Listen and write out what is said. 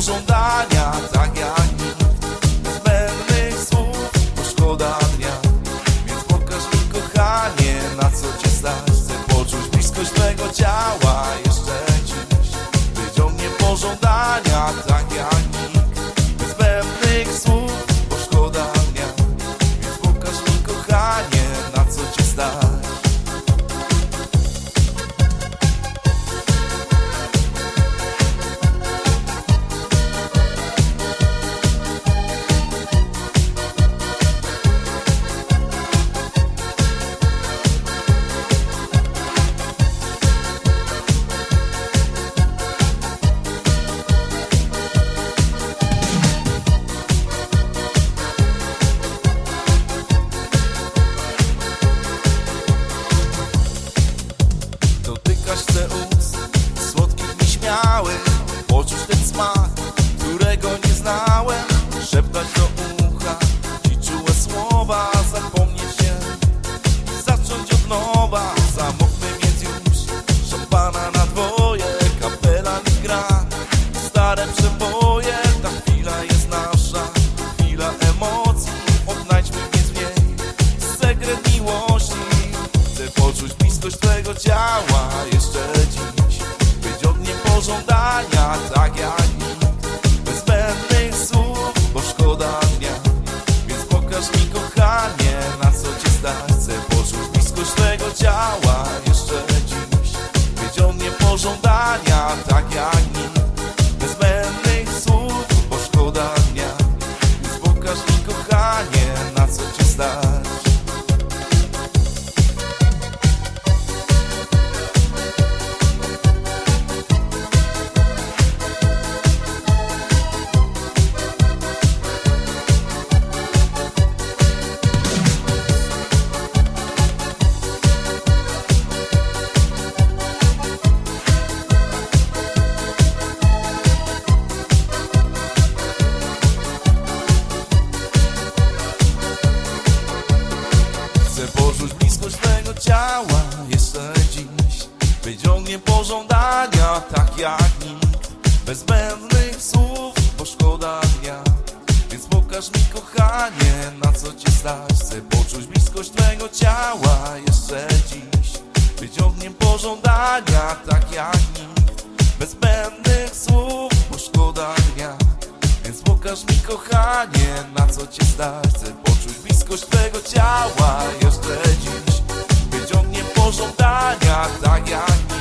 soldado dar nieśmiałych Poczuć ten smak, którego nie znałem. Szeptać do ucha ci czułe słowa Zapomnieć się. Zacząć od nowa ogniem pożądania, tak jak ciągnie pożądania Tak jak nikt, bez zbędnych słów, bo szkoda dnia. Więc pokaż mi kochanie, na co cię stać. Chcę poczuć bliskość twego ciała jeszcze dziś. Być ogniem pożądania, tak jak nikt. Bez zbędnych słów, bo szkoda dnia. Więc pokaż mi kochanie, na co cię stać. Chcę poczuć bliskość twego ciała jeszcze dziś. Być ogniem pożądania, tak jak nikt.